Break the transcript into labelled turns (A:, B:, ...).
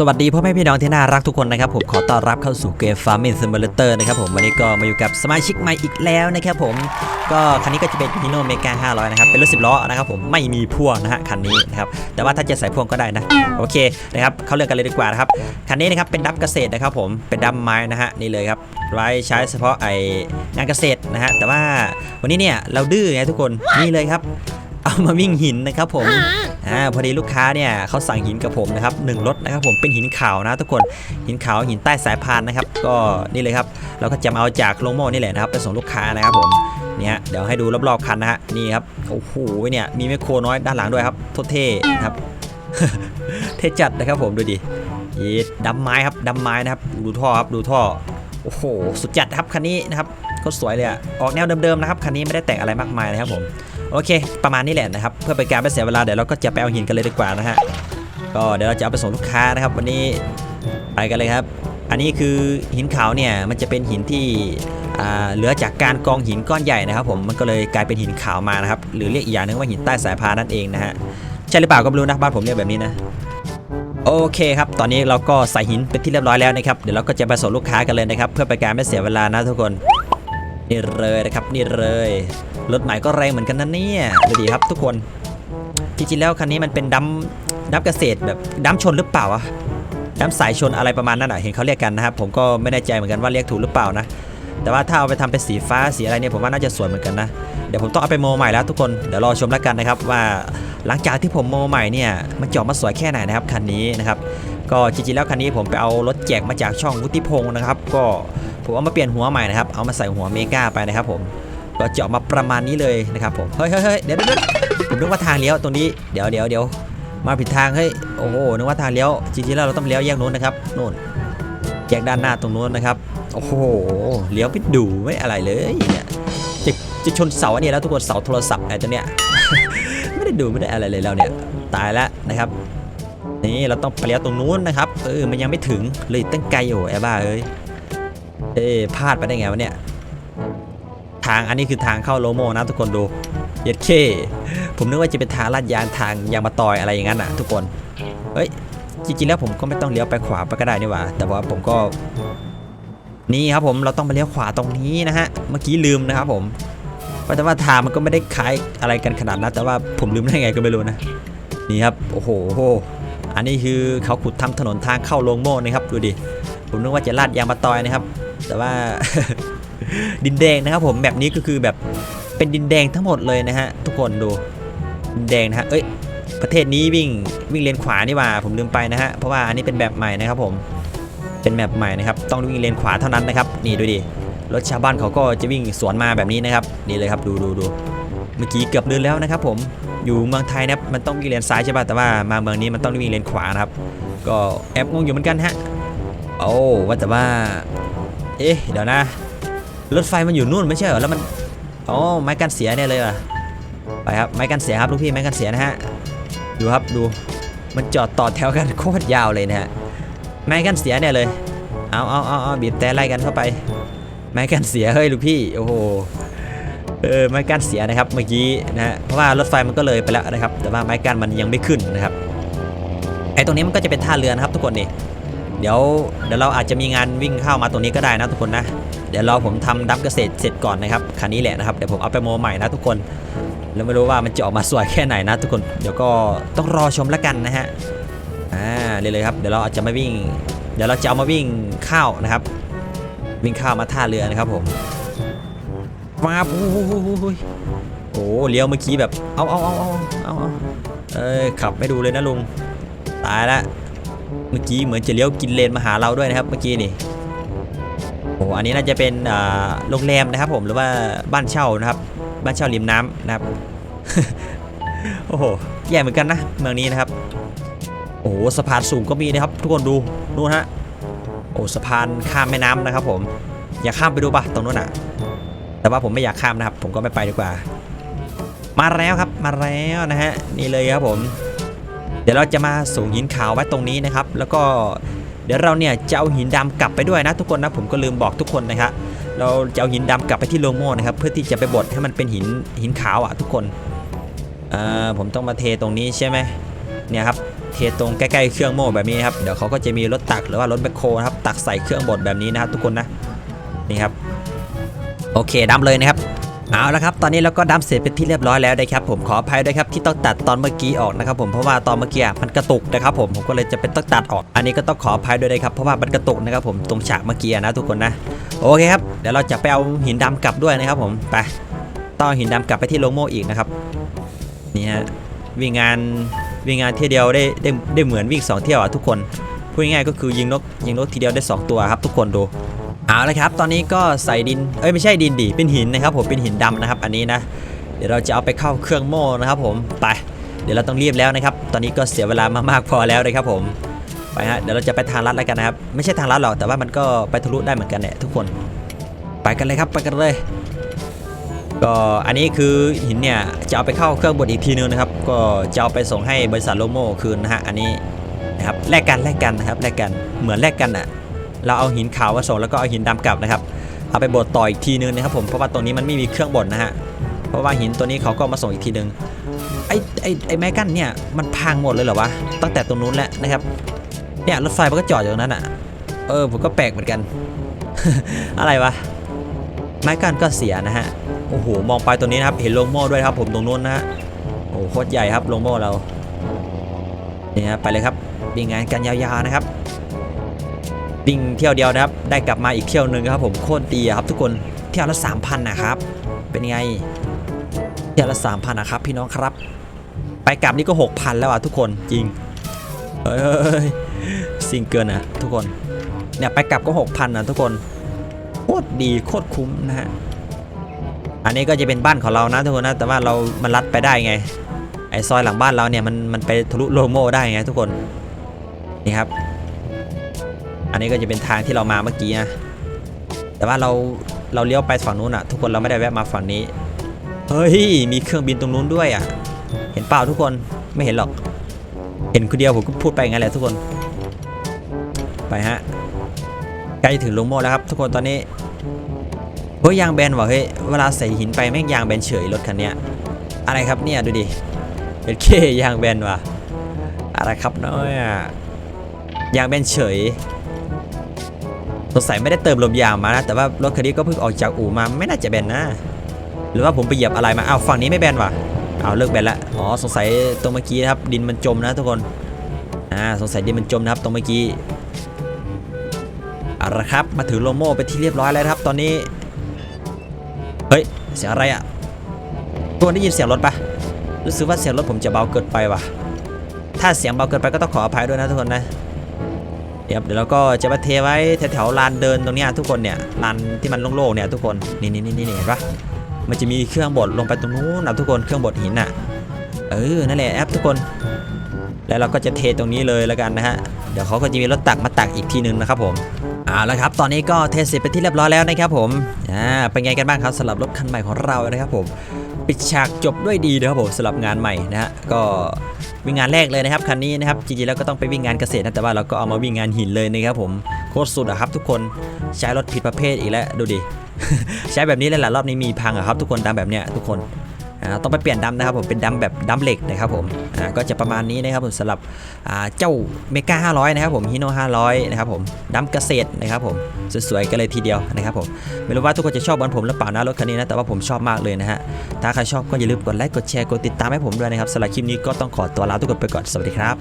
A: สวัสดีพ่อแม่พี่น้องที่น่ารักทุกคนนะครับผมขอต้อนรับเข้าสู่เกม Farming Simulator นะครับผมวันนี้ก็มาอยู่กับสมาชิกใหม่อีกแล้วนะครับผมก็คันนี้ก็จะเป็น Hino Mega 500 นะครับ เป็นรถ10 ล้อนะครับผมไม่มีพ่วงนะฮะคันนี้นะครับแต่ว่าถ้าจะใส่พ่วงก็ได้นะ โอเคนะครับเข้าเรื่องกันเลยดีกว่านะครับคันนี้นะครับเป็นดับเกษตรนะครับผมเป็นดับไม้นะฮะนี่เลยครับไว้ใช้เฉพาะไองานเกษตรนะฮะแต่ว่าวันนี้เนี่ยเราดื้อไงทุกคนนี่เลยครับ เอามาวิ่งหินนะครับผมอ่าพอดีลูกค้าเนี่ยเขาสั่งหินกับผมนะครับหนึ่งรถนะครับผมเป็นหินขาวนะทุกคนหินขาวหินใต้สายพานนะครับ ก็นี่เลยครับเราก็จะมาเอาจากโลโม่นี่แหละนะครับไปส่งลูกค้านะครับผมเนี่ยเดี๋ยวให้ดูรอบๆคันนะฮะนี่ครับโอ้โหเนี่ยมีแมคโครน้อยด้านหลังด้วยครับโทษเท่นะครับเท่จัดนะครับผมดูดิยีดำไม้ครับดำไม้นะครับดูท่อครับดูท่อโอ้โหสุดจัดครับคันนี้นะครับก็สวยเลยอะออกแนวเดิมๆนะครับคันนี้ไม่ได้แต่งอะไรมากมายนะครับผม โอเค ประมาณนี้แหละนะครับ เพื่อเป็นการไม่เสียเวลาเดี๋ยวเราก็จะไปเอาหินกันเลยดีกว่านะฮะ ก็เดี๋ยวเราจะเอาไปส่งลูกค้านะครับ วันนี้ไปกันเลยครับ อันนี้คือหินขาวเนี่ยมันจะเป็นหินที่เหลือจากการกองหินก้อนใหญ่นะครับ ผมมันก็เลยกลายเป็นหินขาวมานะครับ หรือเรียกอีกอย่างหนึงว่าหินใต้สายพานนั่นเองนะฮะใช่หรือเปล่าก็ไม่รู้นะบ้านผมเรียกแบบนี้นะโอเคครับ ตอนนี้เราก็ใส่หินเป็นที่เรียบร้อยแล้วนะครับ เดี๋ยวเราก็จะไปส่งลูกค้ากันเลยนะครับ เพื่อเป็นการไม่เสียเวลานะทุกคน นี่เลยนะครับนี่เลยรถใหม่ก็แรงเหมือนกันนะเนี่ยดูดีครับทุกคนจริงๆแล้วคันนี้มันเป็นดัมดัมเกษตรแบบดัมชนหรือเปล่าอะดัมสายชนอะไรประมาณนั้นอะเห็นเขาเรียกกันนะครับผมก็ไม่แน่ใจเหมือนกันว่าเรียกถูกหรือเปล่านะแต่ว่าถ้าเอาไปทำเป็นสีฟ้าสีอะไรเนี่ยผมว่าน่าจะสวยเหมือนกันนะเดี๋ยวผมต้องเอาไปโมใหม่แล้วทุกคนเดี๋ยวรอชมแล้วกันนะครับว่าหลังจากที่ผมโมใหม่เนี่ยมันจอมาสวยแค่ไหนนะครับคันนี้นะครับก็จริงๆแล้วคันนี้ผมไปเอารถแจกมาจากช่องวุฒิพงศ์นะครับ ก็ ผมเอามาเปลี่ยนหัวใหม่นะครับ เอามาใส่หัวเมกาไปนะครับผมก็จะออกมาประมาณนี้เลยนะครับผม เฮ้ยเฮ้ยเฮ้ยเดี๋ยวเดี๋ยวเดี๋ยวผมนึกว่าทางเลี้ยวตรงนี้ เดี๋ยวเดี๋ยวเดี๋ยวมาผิดทางเฮ้ย โอ้โห นึกว่าทางเลี้ยว จริงๆแล้วเราต้องเลี้ยวแยกโน้นนะครับ โน่นแยกด้านหน้าตรงโน้นนะครับ โอ้โห เลี้ยวไปดูไม่อะไรเลยเนี่ย จะจะชนเสาอันนี้แล้วทุกคนเสาโทรศัพท์ไอ้ตัวเนี้ย ไม่ได้ดูไม่ได้อะไรเลยเราเนี่ย ตายแล้วนะครับ นี่เราต้องไปเลี้ยวตรงนู้นนะครับ เออ มันยังไม่ถึงเลยตั้งไกลอยู่ไอ้บ้าเอ้ย เอ๊พลาดไปได้ไงวะเนี่ย ทางอันนี้คือทางเข้าโลโมนะทุกคนดู เย็ดเคผมนึกว่าจะเป็นทางลาดยางทางยางมาตอยอะไรอย่างนั้นอะ ทุกคน เฮ้ย จริงๆแล้วผมก็ไม่ต้องเลี้ยวไปขวาไปก็ได้นี่หว่า แต่ว่าผมก็ นี่ครับผมเราต้องไปเลี้ยวขวาตรงนี้นะฮะ เมื่อกี้ลืมนะครับผมว่าแต่ว่าทางมันก็ไม่ได้คล้ายอะไรกันขนาดนั้น แต่ว่าผมลืมได้ไงก็ไม่รู้นะ นี่ครับ โอ้โห อันนี้คือเขาขุดทำถนนทางเข้าโรงโม่นะครับ ดูดิ ผมนึกว่าจะลาดยางมาตอยนะครับ แต่ว่า ดินแดงนะครับผมแบบนี้ก็คือแบบเป็นดินแดงทั้งหมดเลยนะฮะทุกคนดูดินแดงนะฮะเอ้ยประเทศนี้วิ่งวิ่งเลนขวานี่ว่าผมลืมไปนะฮะเพราะว่าอันนี้เป็นแบบใหม่นะครับผมเป็นแบบใหม่นะครับต้องวิ่งเลนขวาเท่านั้นนะครับนี่ดูดิรถชาวบ้านเขาก็จะวิ่งสวนมาแบบนี้นะครับนี่เลยครับดูดูดูเมื่อกี้เกือบลืมแล้วนะครับผมอยู่เมืองไทยนะครับมันต้องวิ่งเลนซ้ายใช่ป่ะแต่ว่ามาเมืองนี้มันต้องวิ่งเลนขวานะครับก็แอบงงอยู่เหมือนกันฮะ โอ้ว่าแต่ว่า เอ๊ะ เดี๋ยวนะ รถไฟมันอยู่นู่นไม่ใช่เหรอ แล้วมัน อ๋อ ไม้กันเสียเนี่ยเลยว่ะ ไปครับ ไม้กันเสียครับลูกพี่ ไม้กันเสียนะฮะ ดูครับ ดู มันจอดต่อแถวกันโคตรยาวเลยนะฮะ ไม้กันเสียเนี่ยเลย เอาเอาเอาเอาบีบแต่ไล่กันเข้าไป ไม้กันเสีย เฮ้ยลูกพี่ โอ้โห เออ ไม้กันเสียนะครับ เมื่อกี้นะฮะ เพราะว่ารถไฟมันก็เลยไปแล้วนะครับ แต่ว่าไม้กันมันยังไม่ขึ้นนะครับ ไอ้ตรงนี้มันก็จะเป็นท่าเรือนะครับทุกคนนี่ เดี๋ยวเดี๋ยวเราอาจจะมีงานวิ่งเข้ามาตรงนี้ก็ได้นะทุกคนนะ เดี๋ยวรอผมทำดับเกษตรเสร็จก่อนนะครับคันนี้แหละนะครับเดี๋ยวผมเอาไปโมใหม่นะทุกคนแล้วไม่รู้ว่ามันจะออกมาสวยแค่ไหนนะทุกคนเดี๋ยวก็ต้องรอชมแล้วกันนะฮะอ่าเลยเลยครับเดี๋ยวเราอาจจะมาวิ่ง เดี๋ยวเราจะเอามาวิ่งข้าวนะครับ วิ่งข้าวมาท่าเรือนะครับผมมาโอ้โหโอ้เลี้ยวเมื่อกี้แบบเอาเอาเอาเอาเอาเอาเอ้ยขับไม่ดูเลยนะลุงตายละ เมื่อกี้เหมือนจะเลี้ยวกินเลนมาหาเราด้วยนะครับ เมื่อกี้นี่โอ้อันนี้น่าจะเป็นโรงแรมนะครับ ผมหรือว่าบ้านเช่านะครับ บ้านเช่าริมน้ำนะครับ โอ้โหใหญ่เหมือนกันนะเมืองนี้นะครับ โอ้โหสะพานสูงก็มีนะครับ ทุกคนดูนู่นฮะโอ้สะพานข้ามแม่น้ำนะครับ ผมอยากข้ามไปดูปะตรงนู้นอะ แต่ว่าผมไม่อยากข้ามนะครับ ผมก็ไม่ไปดีกว่า มาแล้วครับมาแล้วนะฮะนี่เลยครับผม ดี๋ยวเราจะมาส่งหินขาวไว้ตรงนี้นะครับ แล้วก็เดี๋ยวเราเนี่ยจะเอาหินดำกลับไปด้วยนะทุกคนนะผมก็ลืมบอกทุกคนนะครับเราจะเอาหินดำกลับไปที่โลโม่นะครับเพื่อที่จะไปบดให้มันเป็นหินหินขาวอะทุกคนอ่าผมต้องมาเทตรงนี้ใช่ไหมเนี่ยครับเทตรงใกล้ๆเครื่องโม่แบบนี้ครับเดี๋ยวเขาก็จะมีรถตักหรือว่ารถแบคโฮนะครับตักใส่เครื่องบดแบบนี้นะครับทุกคนนะนี่ครับโอเคดัมเลยนะครับ เอาละครับ ตอนนี้เราก็ดัมเสร็จเป็นที่เรียบร้อยแล้วนะครับผมขออภัยด้วยครับที่ต้องตัดตอนเมื่อกี้ออกนะครับผมเพราะว่าตอนเมื่อกี้มันกระตุกนะครับผมผมก็เลยจะเป็นต้องตัดออก อันนี้ก็ต้องขออภัยด้วยนะครับเพราะว่ามันกระตุกนะครับผมตรงฉากเมื่อกี้นะทุกคนนะโอเคครับเดี๋ยวเราจะไปเอาหินดำกลับด้วยนะครับผมไปต้องหินดำกลับไปที่โลโม่อีกนะครับนี่ฮะวิ่งงานวิ่งงานเที่ยวเดียวได้ได้ได้เหมือนวิ่งสองเที่ยวอะทุกคนพูดง่ายๆก็คือยิงนกยิงนกทีเดียวได้สองตัวครับทุกคนดู เอาละครับ ตอนนี้ก็ใส่ดิน เอ้ยไม่ใช่ดินดิเป็นหินนะครับผม เป็นหินดำนะครับอันนี้นะ เดี๋ยวเราจะเอาไปเข้าเครื่องโม่นะครับผม ไป เดี๋ยวเราต้องรีบแล้วนะครับ ตอนนี้ก็เสียเวลามามากพอแล้วนะครับผม ไปฮะ เดี๋ยวเราจะไปทางลัดแล้วกันนะครับ ไม่ใช่ทางลัดหรอก แต่ว่ามันก็ไปทะลุได้เหมือนกันแหละทุกคน ไปกันเลยครับ ไปกันเลย ก็อันนี้คือหินเนี่ยจะเอาไปเข้าเครื่องบดอีกทีนึงนะครับ ก็จะเอาไปส่งให้บริษัทโลโม่คืนนะฮะ อันนี้นะครับ แลกกัน แลกกันนะครับ แลกกัน เหมือนแลกกันอะ เราเอาหินขาวมาส่งแล้วก็เอาหินดำกลับนะครับ เอาไปบดต่ออีกทีนึงนะครับผมเพราะว่าตรงนี้มันไม่มีเครื่องบดนะฮะเพราะว่าหินตัวนี้เขาก็มาส่งอีกทีนึงไอ้ไอ้ไอ้แมกกันเนี่ยมันพังหมดเลยเหรอวะตั้งแต่ตรงนู้นแล้วนะครับเนี่ยรถไฟมันก็จอดอยู่ตรงนั้นอะเออผมก็แปลกเหมือนกัน อะไรวะไม้กั้นก็เสียนะฮะโอ้โหมองไปตัวนี้นะครับเห็นโลงโม่ด้วยครับ ผมตรงนู้นนะฮะโอ้โหโคตรใหญ่ครับโลงโม่เราเนี่ฮะไปเลยครับมีงานกันยาวๆนะครับ วิ่งเที่ยวเดียวนะครับ ได้กลับมาอีกเที่ยวหนึ่งครับผมโคตรดีครับทุกคนเที่ยวละสามพันนะครับ เป็นไงเที่ยวละสามพันนะครับ พี่น้องครับ ไปกลับนี่ก็หกพันแล้วอะทุกคนจริงเฮ้ยสิ่งเกินอะทุกคนเนี่ยไปกลับก็หกพันนะทุกคนโคตรดีโคตรคุ้มนะฮะอันนี้ก็จะเป็นบ้านของเรานะทุกคนนะแต่ว่าเรามันลัดไปได้ไงไอซอยหลังบ้านเราเนี่ยมันมันไปทะลุโลโม่ได้ไงทุกคนนี่ครับ อันนี้ก็จะเป็นทางที่เรามาเมื่อกี้นะแต่ว่าเราเราเลี้ยวไปฝั่งนู้นอะทุกคนเราไม่ได้แวะมาฝั่งนี้ เฮ้ยมีเครื่องบินตรงนู้นด้วยอะเห็นเปล่าทุกคนไม่เห็นหรอก เห็นคนเดียวผมก็พูดไปงั้นแหละทุกคน ไปฮะใกล้ถึงลงโม่แล้วครับ ทุกคนตอนนี้เฮ้ยยางแบนว่ะเฮ้ยเวลาใส่หินไปแม่งยางแบนเฉยรถคันเนี้ยอะไรครับเนี่ยดูดิเป็นเคยางแบนว่ะอะไรครับน้อยอะยางแบนเฉย สงสัยไม่ได้เติมลมยางมานะแต่ว่ารถคันนี้ก็เพิ่งออกจากอู่มาไม่น่าจะแบนนะ หรือว่าผมไปเหยียบอะไรมาอ้าวฝั่งนี้ไม่แบนว่ะอ้าเลิกแบนละอ๋อสงสัยตรงเมื่อกี้นะครับดินมันจมนะทุกคนอ่าสงสัยดินมันจมนะครับตรงเมื่อกี้เอาละครับมาถึงโลโม่ไปที่เรียบร้อยแล้วครับ ตอนนี้เฮ้ยเสียงอะไรอะทุกคนได้ยินเสียงรถปะรู้สึกว่าเสียงรถผมจะเบาเกินไปว่ะถ้าเสียงเบาเกินไปก็ต้องขออภัยด้วยนะทุกคนนะ เดี๋ยวเดี๋ยวเราก็จะมาเทไว้แถวๆลานเดินตรงนี้ทุกคนเนี่ยลานที่มันโล่งๆเนี่ยทุกคนนี่นี่นี่นี่เห็นปะมันจะมีเครื่องบดลงไปตรงนู้นนะทุกคนเครื่องบดหินน่ะเออนั่นแหละแอปทุกคน แล้วเราก็จะเทตรงนี้เลยแล้วกันนะฮะเดี๋ยวเขาก็จะมีรถตักมาตักอีกทีนึงนะครับผมเอาละครับ ตอนนี้ก็เทเสร็จเป็นที่เรียบร้อยแล้วนะครับผม อ่า เป็นไงกันบ้างครับสำหรับรถคันใหม่ของเรานะครับผม ปิดฉากจบด้วยดีนะครับผมสำหรับงานใหม่นะฮะ ก็ วิ่งงานแรกเลยนะครับคันนี้นะครับจริงๆแล้วก็ต้องไปวิ่งงานเกษตรนะแต่ว่าเราก็เอามาวิ่งงานหินเลยนะครับผมโคตรสุดอะครับทุกคนใช้รถผิดประเภทอีกแล้วดูดิใช้แบบนี้แลยแหละรอบนี้มีพังอะครับทุกคนตามแบบเนี้ยทุกคน ต้องไปเปลี่ยนดำนะครับผมเป็นดำแบบดำเหล็กนะครับผมก็จะประมาณนี้นะครับผมสำหรับเจ้าเมกา500 นะครับผมฮิโน500 นะครับผมดำเกษตรนะครับผมสวยๆกันเลยทีเดียวนะครับผมไม่รู้ว่าทุกคนจะชอบเหมือนผมหรือเปล่านะรถคันนี้นะแต่ว่าผมชอบมากเลยนะฮะถ้าใครชอบก็อย่าลืมกดไลค์กดแชร์กดติดตามให้ผมด้วยนะครับสำหรับคลิปนี้ก็ต้องขอตัวลาทุกคนไปก่อนสวัสดีครับ